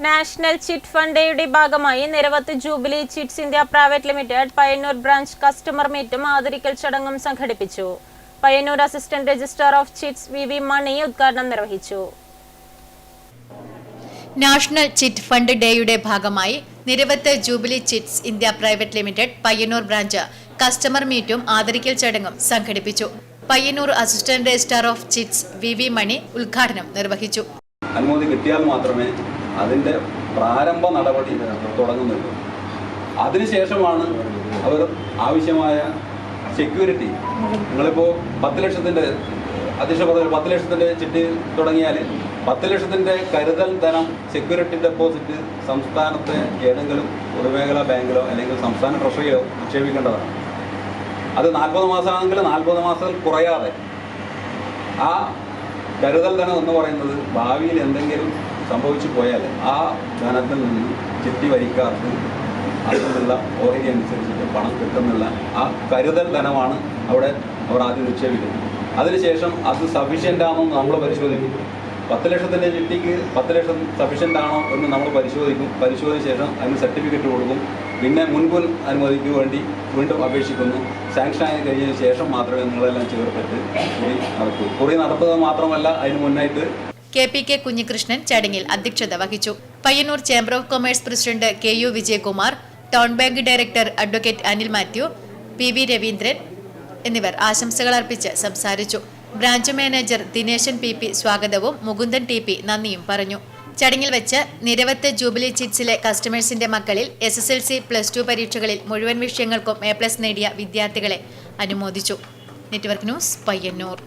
National chit fund ഡേയുടെ ഭാഗമായി നിരവധി Jubilee Chits India Private Limited Payyanur branch customer മീറ്റും ആദരിക്കൽ ചടങ്ങും സംഘടിപ്പിച്ചു. Payyanur assistant registrar of chits V V Mani ഉദ്ഘാടനം നിർവഹിച്ചു. നാഷണൽ ചിറ്റ് ഫണ്ട് ഡേയുടെ ഭാഗമായി നിരവധി Jubilee Chits India Private Limited Payyanur branch customer മീറ്റും ആദരിക്കൽ ചടങ്ങും സംഘടിപ്പിച്ചു. Payyanur assistant registrar of chits V V Mani ഉദ്ഘാടനം നിർവഹിച്ചു. അനുമതി കിട്ടിയാൽ മാത്രമേ അതിന്റെ പ്രാരംഭ നടപടി തുടങ്ങുന്നുള്ളൂ അതിനുശേഷമാണ് അവർ ആവശ്യമായ സെക്യൂരിറ്റി നിങ്ങളിപ്പോൾ പത്ത് ലക്ഷത്തിന്റെ അധ്യക്ഷ പറഞ്ഞ പത്ത് ലക്ഷത്തിന്റെ ചിട്ടി തുടങ്ങിയാൽ പത്ത് ലക്ഷത്തിന്റെ കരുതൽ ധനം സെക്യൂരിറ്റി ഡെപ്പോസിറ്റ് സംസ്ഥാനത്തെ ഏതെങ്കിലും പൊതുമേഖലാ ബാങ്കിലോ അല്ലെങ്കിൽ സംസ്ഥാന ട്രഷറിയിലോ നിക്ഷേപിക്കേണ്ടതാണ്. അത് നാൽപ്പത് മാസമാണെങ്കിൽ നാൽപ്പത് മാസത്തിൽ കുറയാതെ. ആ കരുതൽ ധനം എന്ന് പറയുന്നത് ഭാവിയിൽ എന്തെങ്കിലും സംഭവിച്ചു പോയാൽ ആ ധനത്തിൽ നിന്ന് ചിട്ടി വരിക്കാർക്ക് അതിനുള്ള ഓഹരി അനുസരിച്ചിട്ട് പണം കിട്ടുന്നുള്ള ആ കരുതൽ ധനമാണ് അവിടെ അവർ ആദ്യം നിക്ഷേപിക്കുന്നത്. അതിനുശേഷം അത് സഫീഷ്യന്റ് ആണോ എന്ന് നമ്മൾ പരിശോധിക്കും. പത്ത് ലക്ഷത്തിന്റെ ചിട്ടിക്ക് പത്ത് ലക്ഷം സഫീഷ്യന്റ് ആണോ എന്ന് നമ്മൾ പരിശോധിക്കും. പരിശോധിച്ച ശേഷം അതിന് സർട്ടിഫിക്കറ്റ് കൊടുക്കും. പിന്നെ മുൻപുൻ അനുമതിക്ക് വേണ്ടി വീണ്ടും അപേക്ഷിക്കുന്നു. സാങ്ഷൻ ആയി കഴിഞ്ഞതിന് ശേഷം മാത്രമേ നിങ്ങളെല്ലാം ചേർത്തിട്ട് കുറി നടത്തുന്നത് മാത്രമല്ല അതിന് മുന്നായിട്ട് കെ പി കെ കുഞ്ഞികൃഷ്ണൻ ചടങ്ങിൽ അധ്യക്ഷത വഹിച്ചു. Payyanur chamber of commerce president K U Vijayakumar town bank director advocate Anil Mathew P V Raveendran എന്നിവർ ആശംസകൾ അർപ്പിച്ച് സംസാരിച്ചു. Branch manager Dineshan P P സ്വാഗതവും മുകുന്ദൻ ടി പി നന്ദിയും പറഞ്ഞു. ചടങ്ങിൽ വെച്ച് നിരവധി ജൂബിലി ചിറ്റ്സിലെ കസ്റ്റമേഴ്സിന്റെ മക്കളിൽ S S L C plus two പരീക്ഷകളിൽ മുഴുവൻ വിഷയങ്ങൾക്കും എ പ്ലസ് നേടിയ വിദ്യാർത്ഥികളെ അനുമോദിച്ചു. Network news Payyanur.